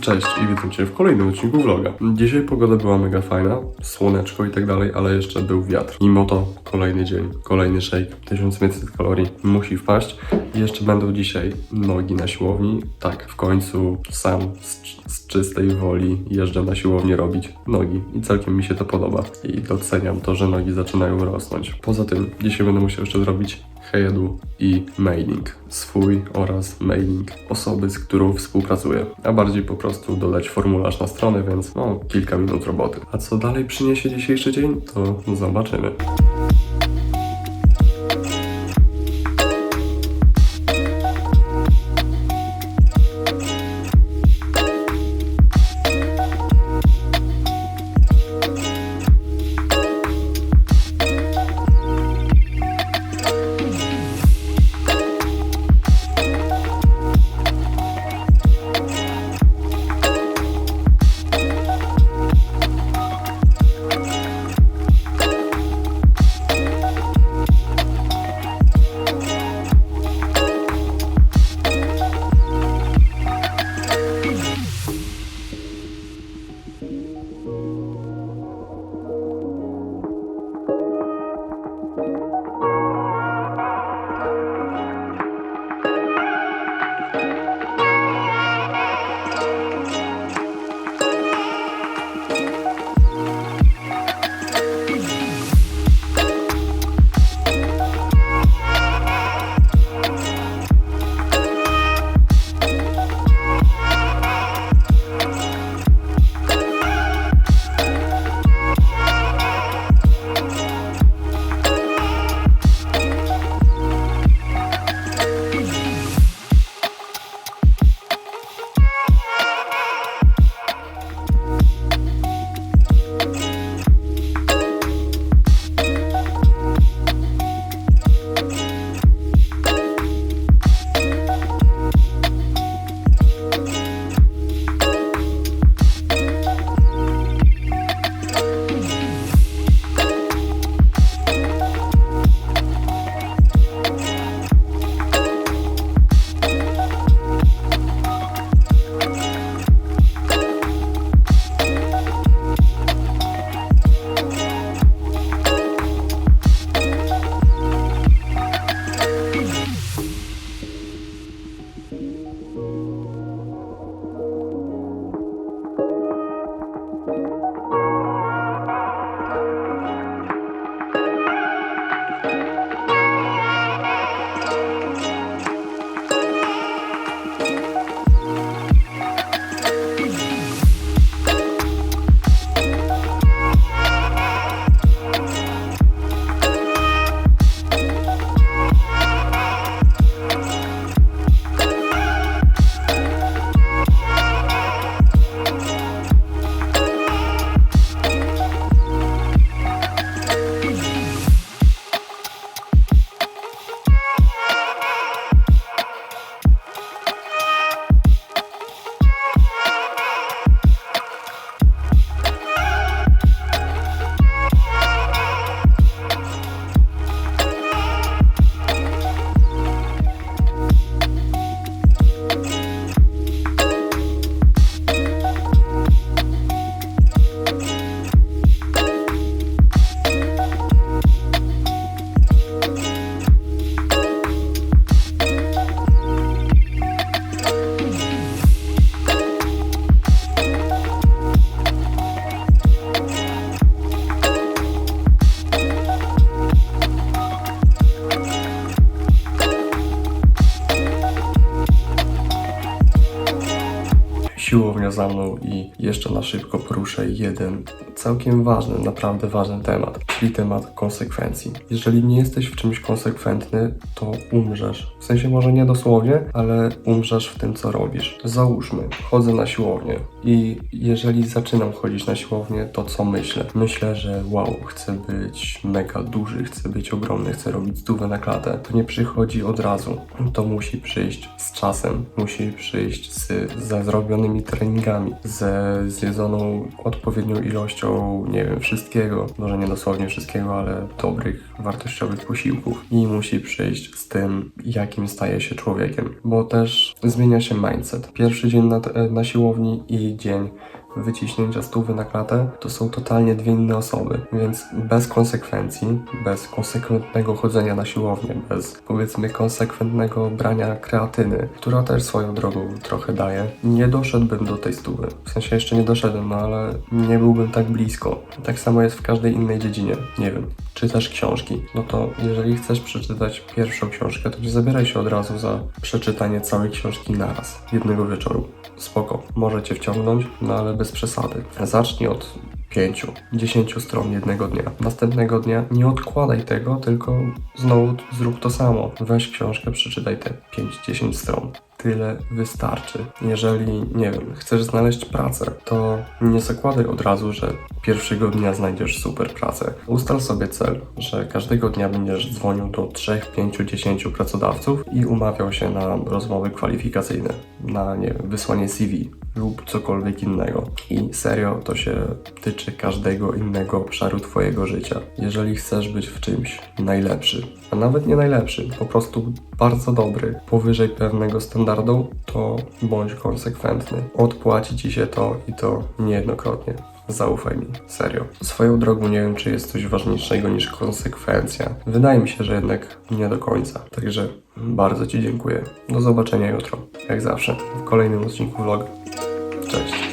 Cześć i witam Cię w kolejnym odcinku vloga. Dzisiaj pogoda była mega fajna, słoneczko i tak dalej, ale jeszcze był wiatr. Mimo to kolejny dzień, kolejny shake, 1500 kalorii musi wpaść. I jeszcze będą dzisiaj nogi na siłowni. Tak, w końcu sam z, z czystej woli jeżdżę na siłownię robić nogi i całkiem mi się to podoba. I doceniam to, że nogi zaczynają rosnąć. Poza tym dzisiaj będę musiał jeszcze zrobić Hejedu i mailing swój oraz mailing osoby, z którą współpracuję. A bardziej po prostu dodać formularz na stronę, więc no kilka minut roboty. A co dalej przyniesie dzisiejszy dzień, to zobaczymy. Za mną i jeszcze na szybko poruszę jeden całkiem ważny, naprawdę ważny temat, czyli temat konsekwencji. Jeżeli nie jesteś w czymś konsekwentny, to umrzesz. W sensie może nie dosłownie, ale umrzesz w tym, co robisz. Załóżmy, chodzę na siłownię i jeżeli zaczynam chodzić na siłownię, to co myślę? Myślę, że wow, chcę być mega duży, chcę być ogromny, chcę robić stówę na klatę. To nie przychodzi od razu. To musi przyjść z czasem, musi przyjść z, ze zrobionymi treningami, ze zjedzoną odpowiednią ilością, nie wiem, wszystkiego, może nie dosłownie wszystkiego, ale dobrych, wartościowych posiłków i musi przyjść z tym, jakim staje się człowiekiem, bo też zmienia się mindset. Pierwszy dzień na, na siłowni i dzień wyciśnięcia stówy na klatę to są totalnie dwie inne osoby, więc bez konsekwencji, bez konsekwentnego chodzenia na siłownię, bez powiedzmy konsekwentnego brania kreatyny, która też swoją drogą trochę daje, nie doszedłbym do tej stówy. W sensie jeszcze nie doszedłem, no ale nie byłbym tak blisko. Tak samo jest w każdej innej dziedzinie. Nie wiem, czytasz książki, no to jeżeli chcesz przeczytać pierwszą książkę, to nie zabieraj się od razu za przeczytanie całej książki naraz, jednego wieczoru. Spoko, może cię wciągnąć, no ale bez przesady. Zacznij od 5, 10 stron jednego dnia. Następnego dnia nie odkładaj tego, tylko znowu zrób to samo. Weź książkę, przeczytaj te 5-10 stron. Tyle wystarczy. Jeżeli, nie wiem, chcesz znaleźć pracę, to nie zakładaj od razu, że pierwszego dnia znajdziesz super pracę. Ustal sobie cel, że każdego dnia będziesz dzwonił do 3, 5, 10 pracodawców i umawiał się na rozmowy kwalifikacyjne, na, nie wiem, wysłanie CV lub cokolwiek innego. I serio, to się tyczy każdego innego obszaru Twojego życia. Jeżeli chcesz być w czymś najlepszy, a nawet nie najlepszy, po prostu bardzo dobry, powyżej pewnego standardu, to bądź konsekwentny. Odpłaci Ci się to i to niejednokrotnie. Zaufaj mi, serio. Swoją drogą nie wiem, czy jest coś ważniejszego niż konsekwencja. Wydaje mi się, że jednak nie do końca. Także bardzo Ci dziękuję. Do zobaczenia jutro, jak zawsze, w kolejnym odcinku vloga. Cześć.